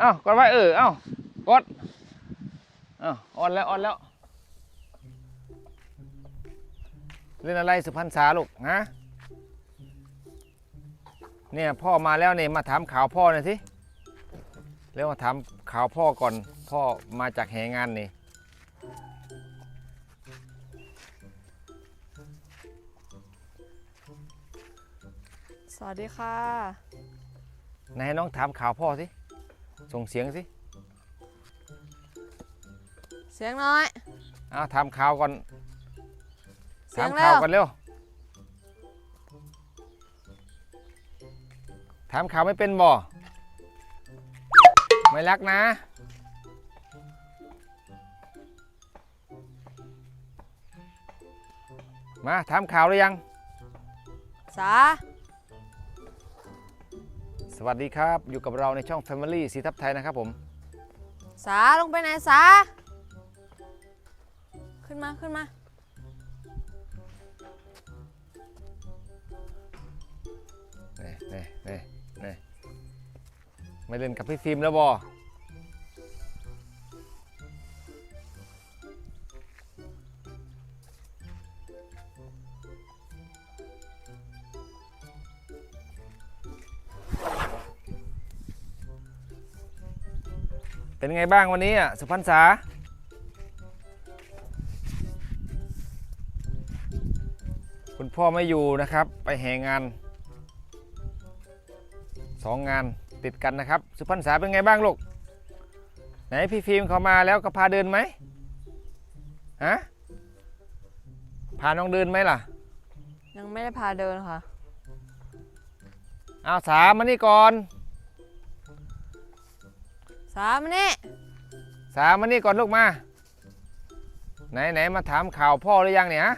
เอ้ากดไว้เออเอ้ากดเอ้าออนแล้วออนแล้ว เล่นอะไรสุพรรณษาลูกฮะเนี่ยพ่อมาแล้วเนี่ยมาถามข่าวพ่อหน่อยสิเร็วมาถามข่าวพ่อก่อนพ่อมาจากแหงานนี่สวัสดีค่ะ ไหนให้น้องถามข่าวพ่อสิ ส่งเสียงสิเสียงน้อยเอาถามข่าวก่อนเสีถายมงข่าวเร็วก่อนเร็วถามข่าวไม่เป็นบ่ไม่รักนะ มาถามข่าวหรือยัง สา สวัสดีครับ อยู่กับเราในช่อง Family สีทับไทยนะครับผม สาลงไปไหนสา ขึ้นมาขึ้นมา นี่นี่นี่นี่ไม่เล่นกับพี่ฟิล์มแล้วบอ เป็นไงบ้างวันนี้อะสุพรรณษาคุณพ่อไม่อยู่นะครับ ไปแห่งานสองงานติดกันนะครับ สุพรรณษาเป็นไงบ้างลูก ไหนพี่ฟิล์มเขามาแล้วก็พาเดินไหมฮะพาน้องเดินไหมล่ะ ยังไม่ได้พาเดินค่ะ เอาสามานี่ก่อน สามานี่สามานี่ก่อนลูกมา ไหนไหนมาถามข่าวพ่อหรือยังเนี่ยฮะ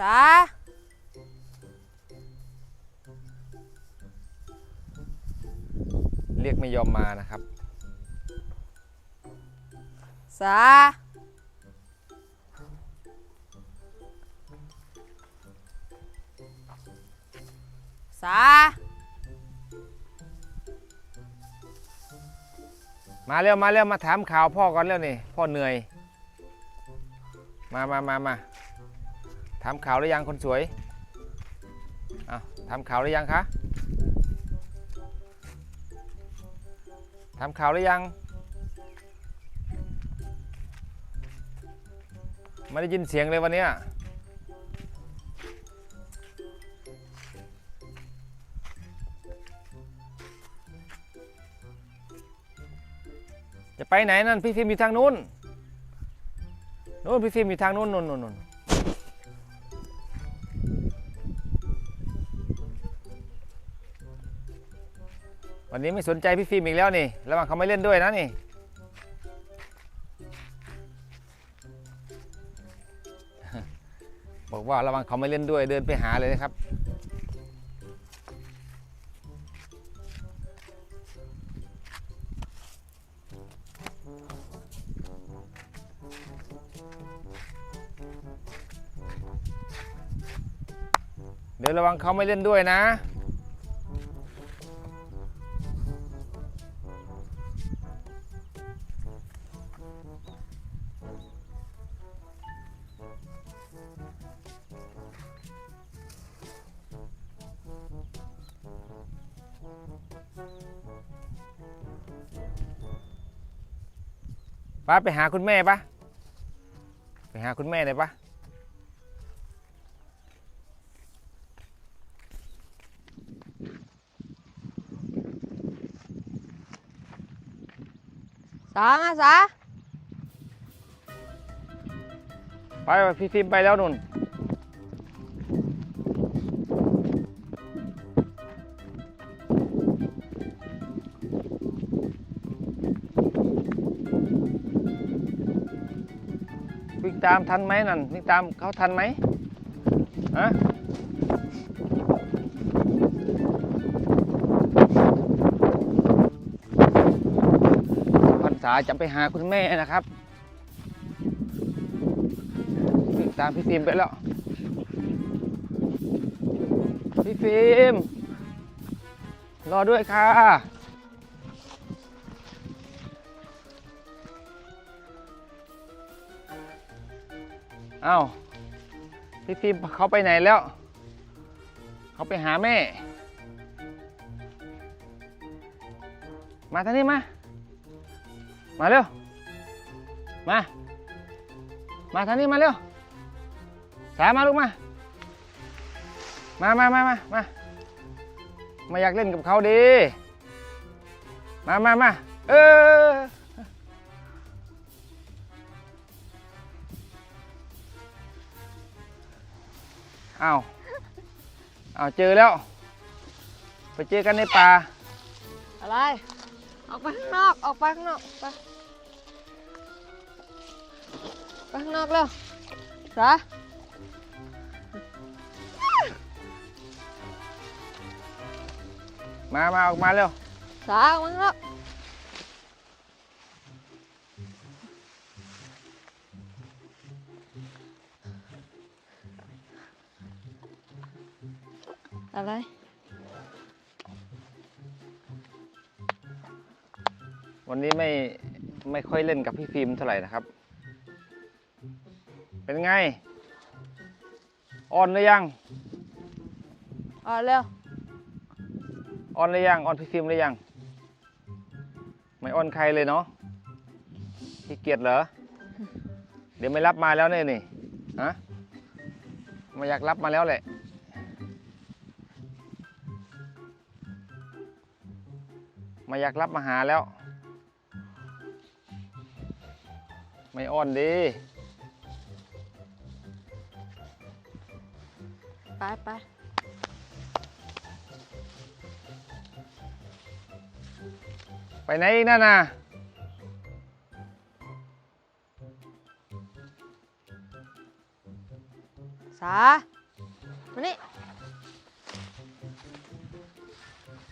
สาเรียกไม่ยอมมานะครับ สาสา มาเร็วมาเร็วมาถามข่าวพ่อก่อนเร็วนี่พ่อเหนื่อย มามามามาถามข่าวหรือยังคนสวยเอาถามข่าวหรือยังคะถามข่าวหรือยัง ไม่ได้ยินเสียงเลยวันนี้ จะไปไหนนั่นพี่ฟิล์มอยู่ทางนู้นนู้นพี่ฟิล์มอยู่ทางนู้นนู้นนู้นวันนี้ไม่สนใจพี่ฟิล์มอีกแล้วนี่ระวังเขาไม่เล่นด้วยนะนี่บอกว่าระวังเขาไม่เล่นด้วยเดินไปหาเลยนะครับ ดี๋ยวระวังเขาไม่เล่นด้วยนะป้าไปหาคุณแม่ปะไปหาคุณแม่หน่อยปะ สามาสาไปไปพี่ฟิล์มไปแล้วนุ่น วิ่งตามทันไหมนั่นวิ่งตามเขาทันไหมฮะาจะไปหาคุณแม่นะครับตามพี่ฟิล์มไปแล้ว พี่ฟิล์มรอด้วยค่ะ เอา้า พี่ฟิลมเขาไปไหนแล้ว เขาไปหาแม่ มาทางนี้มา มาเร็ว มา มาทางนี้มาเร็ว สามาลูกมา มามามามามามาอยากเล่นกับเขาดี มามามาเออเอาเอาเจอแล้ว ไปเจอกันในป่า อะไร ออกไปข้างนอก ออกไปข้างนอก ไปไปข้างนอกเร็วสามา มา ออกมาเร็วสาออกมาข้างนอกอะไร วันนี้ไม่ไม่ค่อยเล่นกับพี่ฟิล์มเท่าไหร่นะครับ เป็นไง อ่อนหรือยัง อ่อนเร็วอ่อนหรือยัง อ่อนพี่ฟิล์มหรือยัง ไม่อ่อนใครเลยเนาะขี้เกียจเหรอ เดี๋ยวไม่รับมาแล้วเนี่ยนี่ฮะไมาอยากรับมาแล้วแหละไมาอยากรับมาหาแล้ว ไม่อ่อนดีไปไปไปไหนอีกนั่นน่ะสามานี่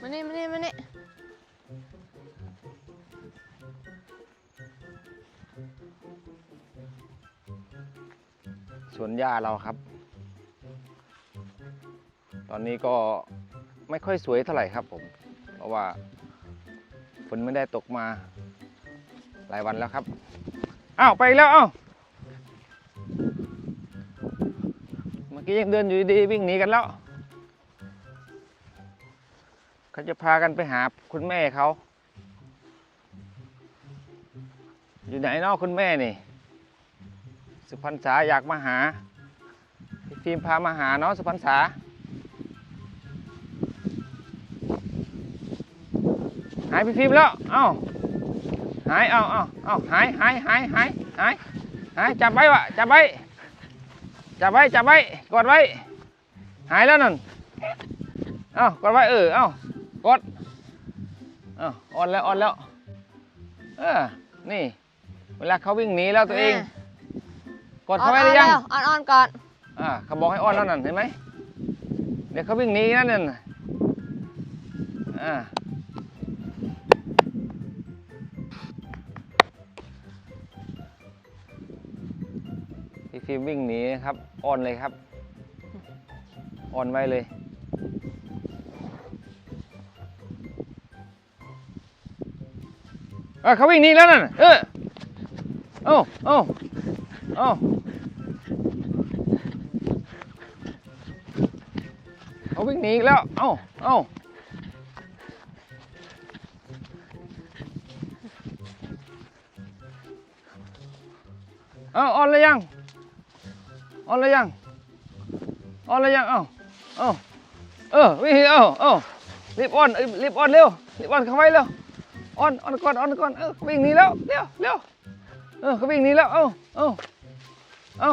มานี่มานี่มานี่ สวนหญ้าเราครับ ตอนนี้ก็ไม่ค่อยสวยเท่าไหร่ครับผม เพราะว่าฝนไม่ได้ตกมาหลายวันแล้วครับ อ้าว ไปแล้วอ้าว เมื่อกี้ยังเดินอยู่ดีวิ่งหนีกันแล้วเขาจะพากันไปหาคุณแม่เขา อยู่ไหนเนาะคุณแม่นี่ สุพรรณษาอยากมาหาพี่ฟิล์มพามาหาเนาะสุพรรณษาหายพี่ฟิล์มแล้วเอ้าหายเอ้าเอ้าเอ้าหายหายหายหายหายหายจับไว้วะจับไว้จับไว้จับไว้กดไว้ หายแล้วนั่นเอ้ากดไว้เออเอ้ากดเอ้าอ่อนแล้วอ่อนแล้วเออนี่ เวลาเขาวิ่งหนีแล้วตัวเอง กดเข้าไว้หรือยังอ่อนๆเร็วอ่อนๆก่อนอ่าเขาบอกให้อ้อนแล้วนั่นเห็นไหมเดี๋ยวเขาวิ่งหนีนั่นน่ะอ่าพี่ฟิล์มวิ่งหนีครับอ้อนเลยครับอ้อนไว้เลยเออเขาวิ่งหนีแล้วนั่นเออโอ้โอ้ โอ้เขาวิ่งหนีอีกแล้ว เอ้า เอ้าเอ้าออนเลยยังออนเลยยังออนเลยยัง เอ้า เอ้า เออวิ่งเอ้า เอ้ารีบออนเอ้ยรีบออนเร็วรีบออนเข้าไว้เร็วออนออนก่อนออนก่อน เออวิ่งหนีแล้ว เร็วเร็วเออเขาวิ่งหนีแล้ว เอ้า เอ้า เอ้า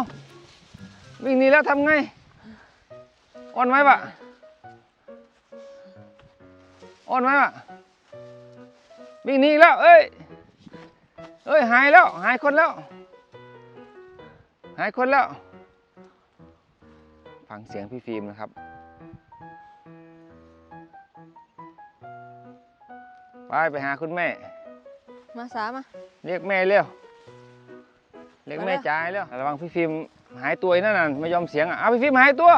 วิ่งหนีแล้วทำไงออนไหมปะอ่อนไหมวะวิ่งหนีอีกแล้วเอ้ยเอ้ยหายแล้วหายคนแล้ว หายคนแล้ว ฟังเสียงพี่ฟิล์มนะครับไปไปหาคุณแม่ มาสามา เรียกแม่เร็ว เรียกแม่ไปแล้วจ่ายเร็วระวังพี่ฟิล์มหายตัวไอ้นั่นน่ะไม่ยอมเสียงอะเอาพี่ฟิล์มหายตัว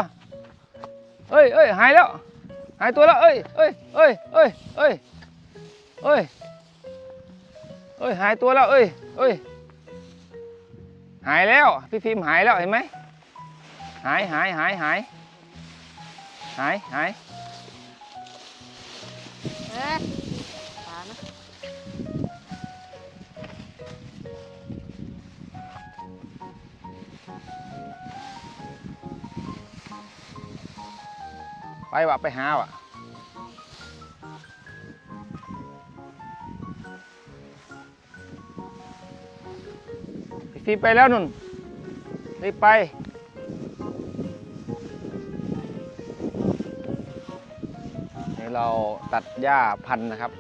เอ้ยเอ้ยหายแล้ว หายตัวแล้วเอ้ยเอ้ยเอ้ยเอ้ยเอ้ยเอ้ยเอ้ยหายตัวแล้วเอ้ยเอ้ยหายแล้วพี่ฟิล์มหายแล้วเห็นไหมหายหายหายหายหายหาย ไปวะไปหาวะพี่ฟิล์มไปแล้วนุ่นรีบไปนี่เราตัดหญ้าพันธุ์นะครับ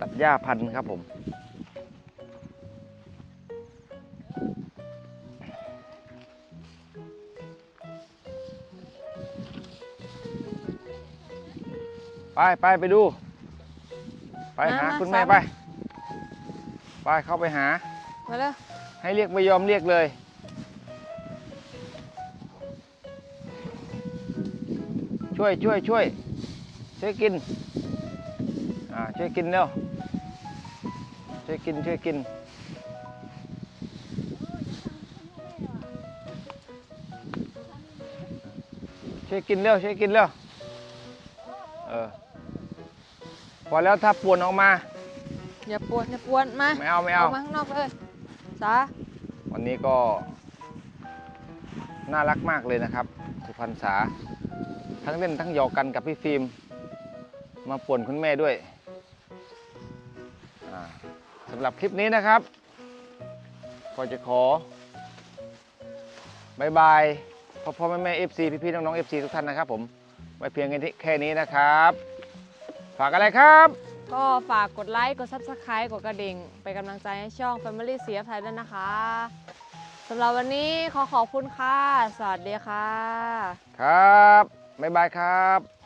ตัดหญ้าพันธุ์ครับผม ไปไปไปดู ไปหาคุณแม่ไป ไปเข้าไปหา มาเลยให้เรียกไม่ยอมเรียกเลย ช่วยช่วยช่วยช่วยกินอ่าช่วยกินเร็วช่วยกินช่วยกินช่วยกินเร็วช่วยกินเร็วเออ พอแล้วถ้าปวนออกมา อย่าปวนอย่าปวนมาไม่เอาไม่เอากมาข้างนอกเลยสาวันนี้ก็ น่ารักมากเลยนะครับ สุพรรณษา ทั้งเล่นทั้งหยอกกันกับพี่ฟิล์มมาป่วนคุณแม่ด้วยอ่าสำหรับคลิปนี้นะครับ ก็จะขอบายบายพ่อพ่อแม่แม่เอฟซีพี่พี่ๆน้องน้องเอฟซีทุกท่านนะครับผมไว้เพียงแค่นี้นะครับ ฝากอะไรครับ ก็ฝากกดไลค์ กด Subscribe กดกระดิ่ง เป็นกำลังใจให้ช่อง Family เสียไทยด้วยนะคะสำหรับวันนี้ขอขอบคุณค่ะ สวัสดีค่ะ ครับบายบายครับ